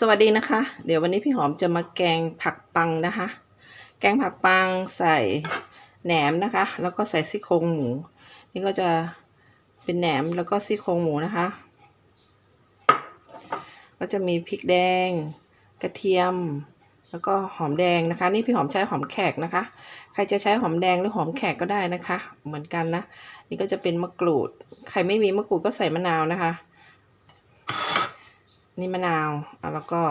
สวัสดีนะคะ เดี๋ยววันนี้พี่หอมจะมาแกงผักปังนะคะ แกงผักปังใส่แหนมนะคะ แล้วก็ใส่ซี่โครงหมู นี่ก็จะเป็นแหนมแล้วก็ซี่โครงหมูนะคะ ก็จะมีพริกแดง กระเทียม แล้วก็หอมแดงนะคะ นี่พี่หอมใช้หอมแขกนะคะ ใครจะใช้หอมแดงหรือหอมแขกก็ได้นะคะ เหมือนกันนะ นี่ก็จะเป็นมะกรูด ใครไม่มีมะกรูดก็ใส่มะนาวนะคะ นี่มะนาวอะแล้วก็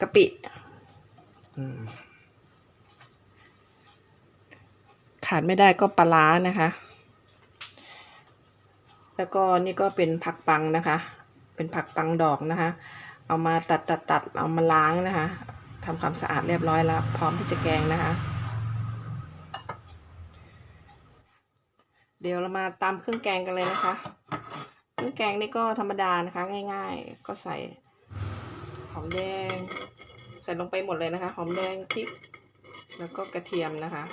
กะปิอืมขาดไม่ได้ก็ปลาร้านะคะ แล้วก็นี่ก็เป็นผักปังนะคะ เป็นผักปังดอกนะคะ เอามาตัดตัดตัดเอามาล้างนะคะทำความสะอาดเรียบร้อยแล้ว พร้อมที่จะแกงนะคะ เดี๋ยวเรามาตามเครื่องแกงกันเลยนะคะเครื่ องแกงนี่ก็ธรรมดานะคะ ง่าย ๆ ก็ใส่หอมแดง ใส่ลงไปหมดเลยนะคะ หอมแดงพริก แล้วก็กระเทียมนะคะ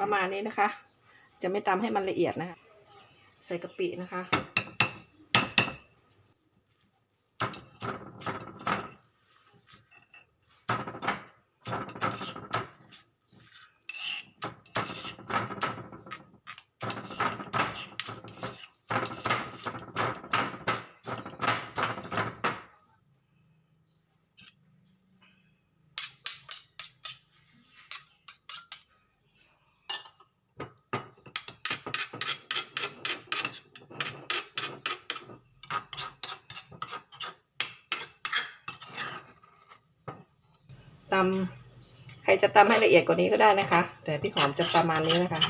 ประมาณนี้นะคะ จะไม่ตำให้มันละเอียดนะคะ ใส่กะปินะคะ ตำใครจะตำให้ละเอียดกว่านี้ก็ได้นะคะ แต่พี่หอมจะประมาณนี้นะคะ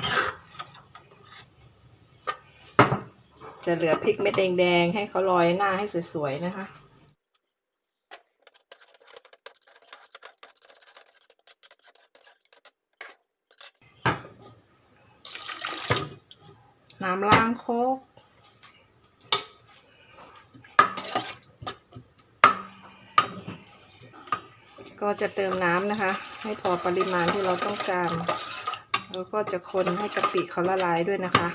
จะเหลือพริกเม็ดแดงๆให้เขาลอยหน้าให้สวยๆนะคะน้ำล้างโคก ก็จะเติมน้ำนะคะ ให้พอปริมาณที่เราต้องการ แล้วก็จะคนให้กะปิเขาละลายด้วยนะคะ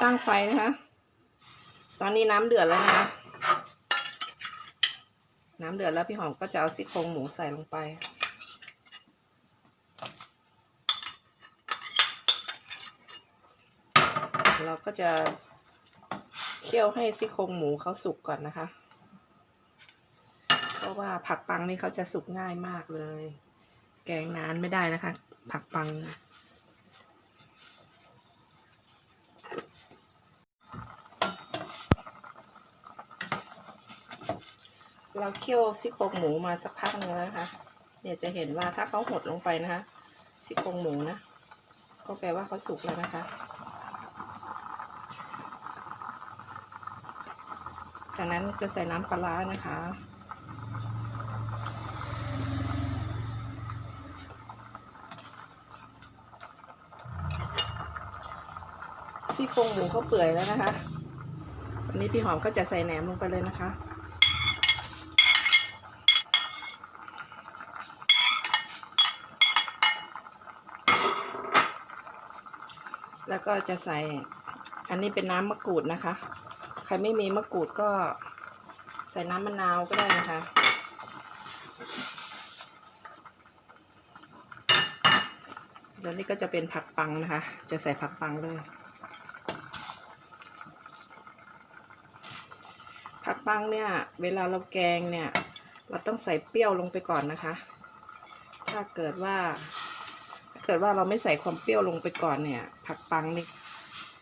ตั้งไฟนะคะ ตอนนี้น้ำเดือดแล้วนะคะ น้ำเดือดแล้วพี่หอมก็จะเอาซี่โครงหมูใส่ลงไป เราก็จะเคี่ยวให้ซี่โครงหมูเขาสุกก่อนนะคะ เพราะว่าผักปังนี่เขาจะสุกง่ายมากเลย แกงนานไม่ได้นะคะ ผักปัง เราเคี่ยวซี่โครงหมูมาสักพักนึงแล้วนะคะ เนี่ยจะเห็นว่าถ้าเขาหดลงไปนะคะซี่โครงหมูนะ ก็แปลว่าเขาสุกแล้วนะคะ จากนั้นจะใส่น้ำปลานะคะซี่โครงหมูเขาเปื่อยแล้วนะคะ วันนี้พี่หอมก็จะใส่แหนมลงไปเลยนะคะ แล้วก็จะใส่อันนี้เป็นน้ำมะกรูดนะคะ ใครไม่มีมะกรูดก็ใส่น้ำมะนาวก็ได้นะคะ แล้วนี่ก็จะเป็นผักปังนะคะ จะใส่ผักปังเลย ผักปังเนี่ย เวลาเราแกงเนี่ย เราต้องใส่เปรี้ยวลงไปก่อนนะคะ ถ้าเกิดว่า กิดว่าเราไม่ใส่ความเปรี้ยวลงไปก่อนเนี่ย ผักปังนี่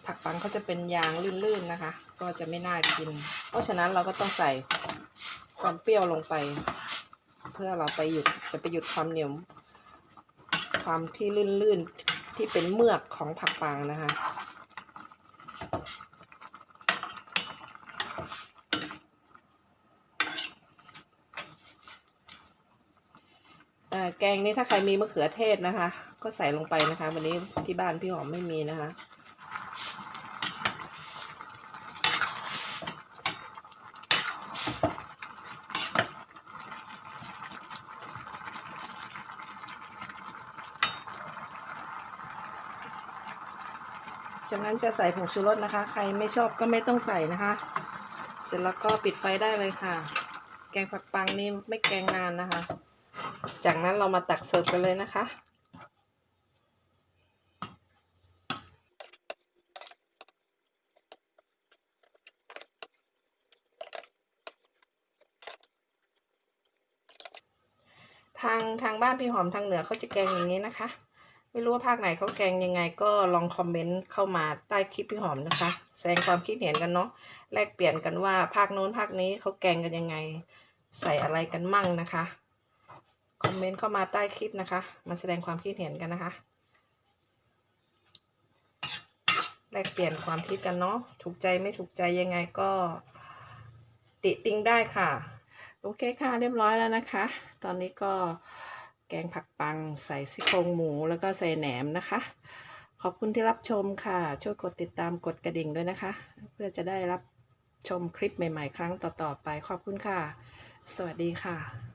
ผักปังเขาจะเป็นยางลื่นๆนะคะ ก็จะไม่น่ากิน เพราะฉะนั้นเราก็ต้องใส่ความเปรี้ยวลงไป เพื่อเราไปหยุดจะไปหยุดความเหนียวความที่ลื่นๆที่เป็นเมือกของผักปังนะคะ เอ่อ แกงนี้ถ้าใครมีมะเขือเทศนะคะ ก็ใส่ลงไปนะคะ วันนี้ที่บ้านพี่หอมไม่มีนะคะ จากนั้นจะใส่ผงชูรสนะคะ ใครไม่ชอบก็ไม่ต้องใส่นะคะ เสร็จแล้วก็ปิดไฟได้เลยค่ะ แกงผักปังนี่ไม่แกงนานนะคะ จากนั้นเรามาตักเสิร์ฟกันเลยนะคะ ทางทางบ้านพี่หอมทางเหนือเขาจะแกงอย่างนี้นะคะ ไม่รู้ว่าภาคไหนเขาแกงยังไง ก็ลองคอมเมนต์เข้ามาใต้คลิปพี่หอมนะคะ แสดงความคิดเห็นกันเนาะแลกเปลี่ยนกันว่าภาคโน้นภาคนี้เขาแกงกันยังไง ใส่อะไรกันมั่งนะคะ คอมเมนต์เข้ามาใต้คลิปนะคะ มาแสดงความคิดเห็นกันนะคะ แลกเปลี่ยนความคิดกันเนาะ ถูกใจไม่ถูกใจยังไงก็ ติติงได้ค่ะ โอเคค่ะ เรียบร้อยแล้วนะคะ ตอนนี้ก็แกงผักปังใส่ซี่โครงหมูแล้วก็ใส่แหนมนะคะ ขอบคุณที่รับชมค่ะ ช่วยกดติดตามกดกระดิ่งด้วยนะคะ เพื่อจะได้รับชมคลิปใหม่ ๆ ครั้งต่อๆไป ขอบคุณค่ะ สวัสดีค่ะ